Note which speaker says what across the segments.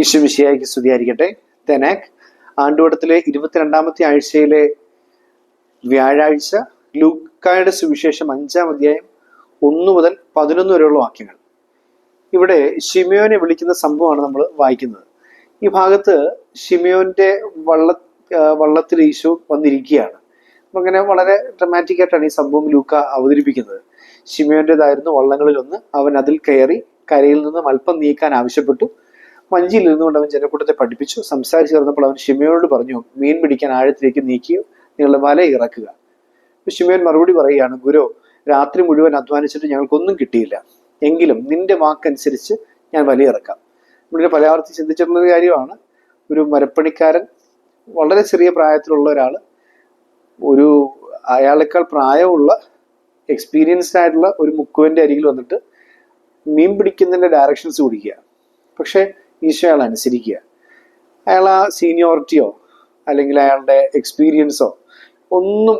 Speaker 1: ഈശോ മിശിയായിക്ക് സ്തുതിയായിരിക്കട്ടെ. തെനാക് ആണ്ടുവടത്തിലെ ഇരുപത്തിരണ്ടാമത്തെ ആഴ്ചയിലെ വ്യാഴാഴ്ച ലൂക്കായുടെ സുവിശേഷം അഞ്ചാം അധ്യായം ഒന്ന് മുതൽ പതിനൊന്ന് വരെയുള്ള വാക്യങ്ങൾ. ഇവിടെ ഷിമയോനെ വിളിക്കുന്ന സംഭവമാണ് നമ്മൾ വായിക്കുന്നത്. ഈ ഭാഗത്ത് ഷിമയോന്റെ വള്ള വള്ളത്തിൽ ഈശോ വന്നിരിക്കുകയാണ്. അങ്ങനെ വളരെ ഡ്രമാറ്റിക് ആയിട്ടാണ് ഈ സംഭവം ലൂക്ക അവതരിപ്പിക്കുന്നത്. ഷിമയോന്റേതായിരുന്നു വള്ളങ്ങളിൽ ഒന്ന് അവൻ അതിൽ കയറി കരയിൽ നിന്നും അല്പം നീക്കാൻ ആവശ്യപ്പെട്ടു. വഞ്ചിയിൽ ഇരുന്നുകൊണ്ട് അവൻ ജനക്കൂട്ടത്തെ പഠിപ്പിച്ചു. സംസാരിച്ചു തീർന്നപ്പോൾ അവൻ ഷിമയോട് പറഞ്ഞു മീൻ പിടിക്കാൻ ആഴത്തിലേക്ക് നീക്കി നിങ്ങളുടെ വല ഇറക്കുക. ഷിമയോൻ മറുപടി പറയുകയാണ് ഗുരു രാത്രി മുഴുവൻ അധ്വാനിച്ചിട്ട് ഞങ്ങൾക്കൊന്നും കിട്ടിയില്ല. എങ്കിലും നിന്റെ വാക്കനുസരിച്ച് ഞാൻ വല ഇറക്കാം. നമ്മളിങ്ങനെ പലയാവർത്തി ചിന്തിച്ചിട്ടുള്ള ഒരു കാര്യമാണ്. ഒരു മരപ്പണിക്കാരൻ വളരെ ചെറിയ പ്രായത്തിലുള്ള ഒരാൾ ഒരു അയാളെക്കാൾ പ്രായമുള്ള എക്സ്പീരിയൻസ്ഡ് ആയിട്ടുള്ള ഒരു മുക്കുവിന്റെ അരികിൽ വന്നിട്ട് മീൻ പിടിക്കുന്നതിന്റെ ഡയറക്ഷൻസ് കുടിക്കുക പക്ഷെ ഈശോ അയാൾ അനുസരിക്കുക. അയാൾ ആ സീനിയോറിറ്റിയോ അല്ലെങ്കിൽ അയാളുടെ എക്സ്പീരിയൻസോ ഒന്നും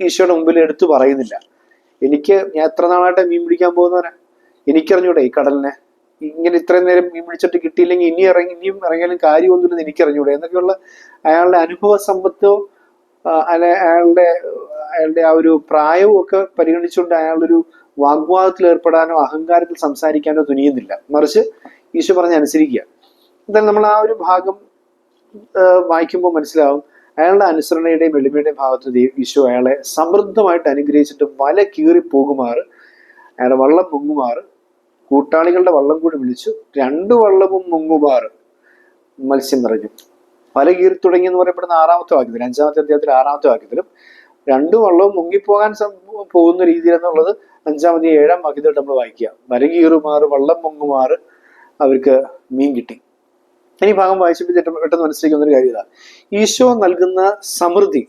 Speaker 1: ഈശോയുടെ മുമ്പിൽ എടുത്തു പറയുന്നില്ല. എനിക്ക് ഞാൻ എത്ര നാളായിട്ട് മീൻ പിടിക്കാൻ പോകുന്നവരാ എനിക്കറിഞ്ഞൂടെ ഈ കടലിനെ? ഇങ്ങനെ ഇത്രയും നേരം മീൻ പിടിച്ചിട്ട് കിട്ടിയില്ലെങ്കിൽ ഇനി ഇറങ്ങി ഇനിയും ഇറങ്ങിയാലും കാര്യമൊന്നുമില്ലെന്ന് എനിക്കറിഞ്ഞൂടെ? എന്നൊക്കെയുള്ള അയാളുടെ അനുഭവ സമ്പത്തോ അല്ലെ അയാളുടെ അയാളുടെ ആ ഒരു പ്രായവും ഒക്കെ പരിഗണിച്ചുകൊണ്ട് അയാളൊരു വാഗ്വാദത്തിൽ ഏർപ്പെടാനോ അഹങ്കാരത്തിൽ സംസാരിക്കാനോ തുനിയുന്നില്ല. മറിച്ച് ഈശോ പറഞ്ഞ് അനുസരിക്കുക. എന്തായാലും നമ്മൾ ആ ഒരു ഭാഗം വായിക്കുമ്പോൾ മനസ്സിലാവും. അയാളുടെ അനുസരണയുടെയും എളിമയുടെയും ഭാഗത്ത് ഈശോ അയാളെ സമൃദ്ധമായിട്ട് അനുഗ്രഹിച്ചിട്ട് വല കീറി പോകുമാറ്. അയാളുടെ വള്ളം മുങ്ങുമാറ്. കൂട്ടാളികളുടെ വള്ളം കൂടി വിളിച്ചു രണ്ടു വള്ളവും മുങ്ങുമാറ്. മത്സ്യം നിറഞ്ഞു. വല കീറി തുടങ്ങി എന്ന് പറയപ്പെടുന്ന ആറാമത്തെ വാക്യത്തിൽ അഞ്ചാമത്തെ അധ്യായത്തിൽ ആറാമത്തെ വാക്യത്തിലും രണ്ടു വള്ളവും മുങ്ങിപ്പോകാൻ പോകുന്ന രീതിയിൽ എന്നുള്ളത് അഞ്ചാമത്തെ ഏഴാം വാക്യത്തിൽ നമ്മൾ വായിക്കുക. വല കീറുമാറ് വള്ളം മുങ്ങുമാറ് അവർക്ക് മീൻ കിട്ടി. ഈ ഭാഗം വായിച്ചപ്പോൾ പെട്ടെന്ന് മനസ്സിലാക്കുന്ന ഒരു കാര്യം ഇതാണ് ഈശോ നൽകുന്ന സമൃദ്ധി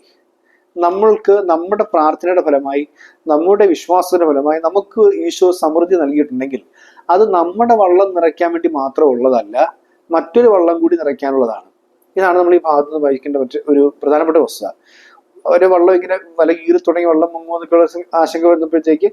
Speaker 1: നമ്മൾക്ക് നമ്മുടെ പ്രാർത്ഥനയുടെ ഫലമായി നമ്മുടെ വിശ്വാസത്തിന്റെ ഫലമായി നമുക്ക് ഈശോ സമൃദ്ധി നൽകിയിട്ടുണ്ടെങ്കിൽ അത് നമ്മുടെ വള്ളം നിറയ്ക്കാൻ വേണ്ടി മാത്രം ഉള്ളതല്ല മറ്റൊരു വള്ളം കൂടി നിറയ്ക്കാനുള്ളതാണ്. ഇതാണ് നമ്മൾ ഈ ഭാഗത്ത് നിന്ന് വായിക്കേണ്ട മറ്റൊരു പ്രധാനപ്പെട്ട വസ്തുത. ഒരു വള്ളം ഇങ്ങനെ വല കീറി തുടങ്ങി വള്ളം മുങ്ങുമെന്നൊക്കെയുള്ള ആശങ്ക വരുന്നപ്പോഴത്തേക്ക്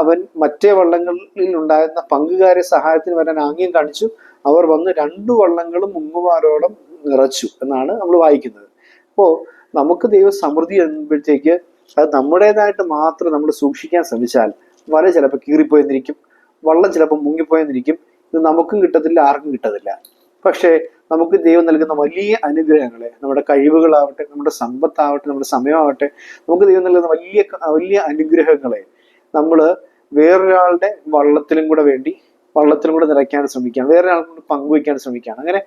Speaker 1: അവൻ മറ്റേ വള്ളങ്ങളിൽ ഉണ്ടായിരുന്ന പങ്കുകാരെ സഹായത്തിന് വരാൻ ആംഗ്യം കാണിച്ചു. അവർ വന്ന് രണ്ടു വള്ളങ്ങളും മുങ്ങുമാരോളം നിറച്ചു എന്നാണ് നമ്മൾ വായിക്കുന്നത്. അപ്പോൾ നമുക്ക് ദൈവം സമൃദ്ധി എന്നുമ്പോഴത്തേക്ക് അത് നമ്മുടേതായിട്ട് മാത്രം നമ്മൾ സൂക്ഷിക്കാൻ ശ്രമിച്ചാൽ വല ചിലപ്പോൾ കീറിപ്പോയെന്നിരിക്കും വള്ളം ചിലപ്പോൾ മുങ്ങിപ്പോയെന്നിരിക്കും. ഇത് നമുക്കും കിട്ടത്തില്ല ആർക്കും കിട്ടത്തില്ല. പക്ഷേ നമുക്ക് ദൈവം നൽകുന്ന വലിയ അനുഗ്രഹങ്ങളെ നമ്മുടെ കഴിവുകളാവട്ടെ നമ്മുടെ സമ്പത്താവട്ടെ നമ്മുടെ സമയമാവട്ടെ നമുക്ക് ദൈവം നൽകുന്ന വലിയ വലിയ അനുഗ്രഹങ്ങളെ നമ്മൾ വേറൊരാളുടെ വള്ളത്തിലും കൂടെ വേണ്ടി വള്ളത്തിലും കൂടെ നിറയ്ക്കാൻ ശ്രമിക്കുകയാണ്. വേറൊരാൾക്കും കൂടെ പങ്കുവയ്ക്കാൻ ശ്രമിക്കുകയാണ്. അങ്ങനെ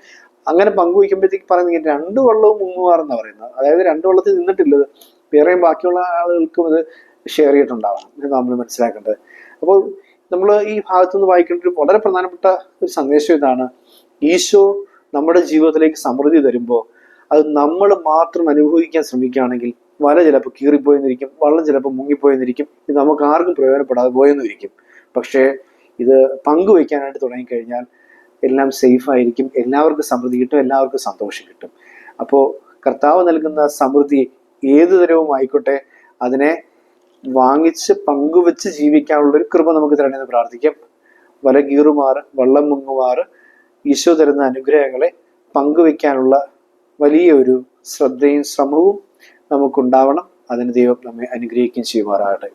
Speaker 1: അങ്ങനെ പങ്കുവയ്ക്കുമ്പോഴത്തേക്ക് പറയുന്നത് രണ്ട് വള്ളവും മുങ്ങുമാറെന്നാണ് പറയുന്നത്. അതായത് രണ്ട് വള്ളത്തിൽ നിന്നിട്ടില്ലത് വേറെയും ബാക്കിയുള്ള ആളുകൾക്കും അത് ഷെയർ ചെയ്തിട്ടുണ്ടാവണം. എന്ന് നമ്മൾ മനസ്സിലാക്കേണ്ടത്. അപ്പോൾ നമ്മൾ ഈ ഭാഗത്തു നിന്ന് വായിക്കേണ്ട ഒരു വളരെ പ്രധാനപ്പെട്ട ഒരു സന്ദേശം ഇതാണ്. ഈശോ നമ്മുടെ ജീവിതത്തിലേക്ക് സമൃദ്ധി തരുമ്പോൾ അത് നമ്മൾ മാത്രം അനുഭവിക്കാൻ ശ്രമിക്കുകയാണെങ്കിൽ വല ചിലപ്പോൾ കീറിപ്പോയെന്നിരിക്കും വള്ളം ചിലപ്പോൾ മുങ്ങിപ്പോയെന്നിരിക്കും ഇത് നമുക്ക് ആർക്കും പ്രയോജനപ്പെടാതെ പോയെന്നിരിക്കും. പക്ഷേ ഇത് പങ്കുവയ്ക്കാനായിട്ട് തുടങ്ങിക്കഴിഞ്ഞാൽ എല്ലാം സേഫ് ആയിരിക്കും എല്ലാവർക്കും സമൃദ്ധി കിട്ടും എല്ലാവർക്കും സന്തോഷം കിട്ടും. അപ്പോൾ കർത്താവ് നൽകുന്ന സമൃദ്ധി ഏതു തരവും ആയിക്കോട്ടെ അതിനെ വാങ്ങിച്ച് പങ്കുവെച്ച് ജീവിക്കാനുള്ള ഒരു കൃപ നമുക്ക് തരണമെന്ന് പ്രാർത്ഥിക്കാം. വല കീറുമാറ് വള്ളം മുങ്ങുമാറ് ഈശോ തരുന്ന അനുഗ്രഹങ്ങളെ പങ്കുവെക്കാനുള്ള വലിയൊരു ശ്രദ്ധയും ശ്രമവും നമുക്കുണ്ടാവണം. അതിന് ദൈവം നമ്മെ അനുഗ്രഹിക്കുകയും ചെയ്യുമാറാകട്ടെ.